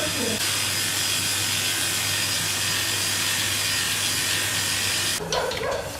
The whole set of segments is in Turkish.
Thank you.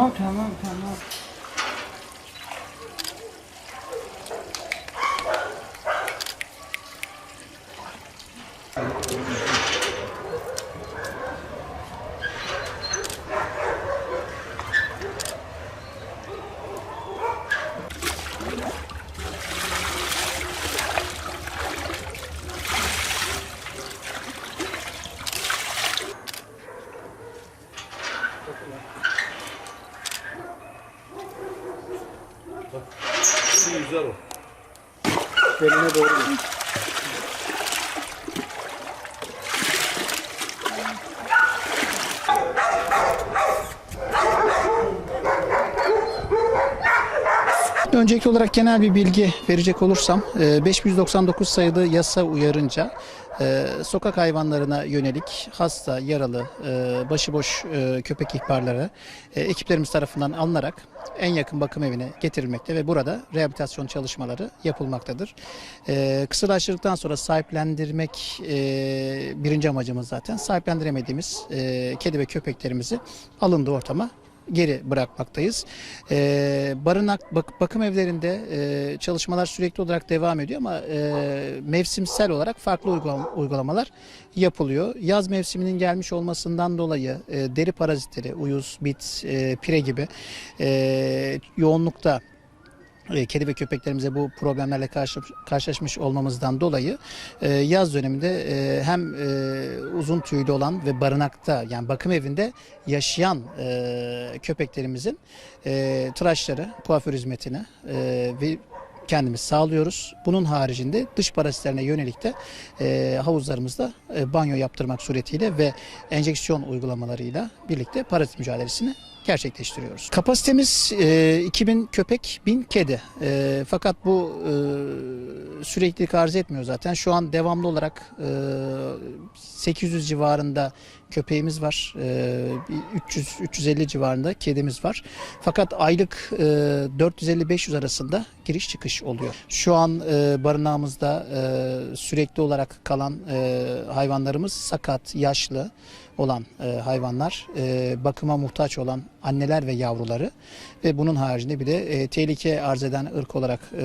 변호, 변호, 변호. Thank you. Tamam. Güzel o. Beline doğru. Öncelikli olarak genel bir bilgi verecek olursam e, 5199 sayılı yasa uyarınca e, sokak hayvanlarına yönelik hasta, yaralı, e, başıboş e, köpek ihbarları e, ekiplerimiz tarafından alınarak en yakın bakım evine getirilmekte ve burada rehabilitasyon çalışmaları yapılmaktadır. E, Kısırlaştırdıktan sonra sahiplendirmek birinci amacımız zaten. Sahiplendiremediğimiz e, kedi ve köpeklerimizi alındığı ortama geri bırakmaktayız. Ee, barınak bak- bakım evlerinde e, çalışmalar sürekli olarak devam ediyor ama e, mevsimsel olarak farklı uygula- uygulamalar yapılıyor. Yaz mevsiminin gelmiş olmasından dolayı e, deri parazitleri, uyuz, bit, e, pire gibi e, yoğunlukta e, kedi ve köpeklerimize bu problemlerle karşı, karşılaşmış olmamızdan dolayı e, yaz döneminde e, hem e, uzun tüylü olan ve barınakta yani bakım evinde yaşayan e, köpeklerimizin e, tıraşları, kuaför hizmetini e, ve kendimiz sağlıyoruz. Bunun haricinde dış parazitlerine yönelik de e, havuzlarımızda e, banyo yaptırmak suretiyle ve enjeksiyon uygulamalarıyla birlikte parazit mücadelesini gerçekleştiriyoruz. Kapasitemiz e, 2000 köpek, 1000 kedi. E, fakat bu e, süreklilik arz etmiyor zaten. Şu an devamlı olarak e, 800 civarında köpeğimiz var. E, 300 350 civarında kedimiz var. Fakat aylık e, 450-500 arasında giriş çıkış oluyor. Şu an e, barınağımızda e, sürekli olarak kalan e, hayvanlarımız sakat, yaşlı olan e, hayvanlar, e, bakıma muhtaç olan anneler ve yavruları ve bunun haricinde bir de e, tehlike arz eden ırk olarak e,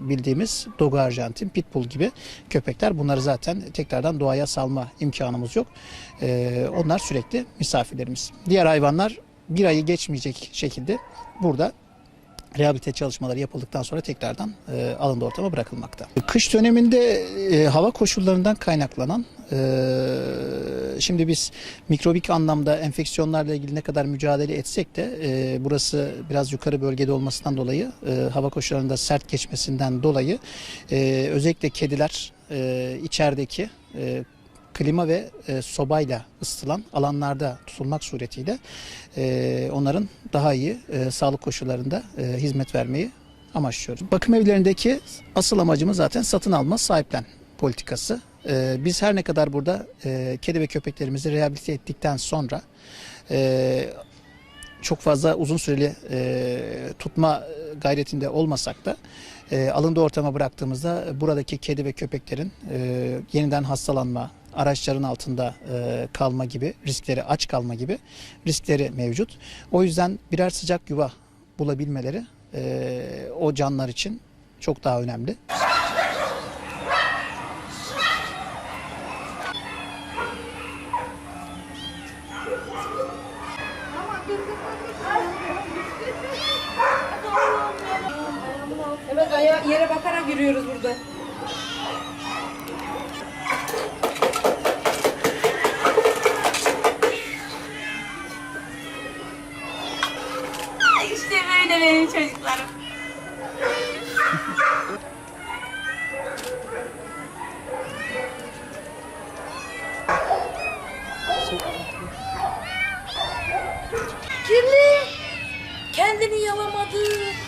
bildiğimiz Dogo Arjantin, Pitbull gibi köpekler. Bunları zaten tekrardan doğaya salma imkanımız yok. E, onlar sürekli misafirlerimiz. Diğer hayvanlar bir ayı geçmeyecek şekilde burada rehabilite çalışmaları yapıldıktan sonra tekrardan e, alındı ortama bırakılmakta. Kış döneminde e, hava koşullarından kaynaklanan e, şimdi biz mikrobik anlamda enfeksiyonlarla ilgili ne kadar mücadele etsek de e, burası biraz yukarı bölgede olmasından dolayı e, hava koşullarında sert geçmesinden dolayı e, özellikle kediler e, içerideki klima ve sobayla ısıtılan alanlarda tutulmak suretiyle onların daha iyi sağlık koşullarında hizmet vermeyi amaçlıyoruz. Bakım evlerindeki asıl amacımız zaten satın alma sahiplen politikası. E, biz her ne kadar burada e, kedi ve köpeklerimizi rehabilite ettikten sonra e, çok fazla uzun süreli e, tutma gayretinde olmasak da e, alındığı ortama bıraktığımızda buradaki kedi ve köpeklerin e, yeniden hastalanma, araçların altında e, kalma gibi riskleri, aç kalma gibi riskleri mevcut. O yüzden birer sıcak yuva bulabilmeleri e, o canlar için çok daha önemli. Evet aya yere bakarak yürüyoruz burada. İşte böyle benim çocuklarım. yalamadı.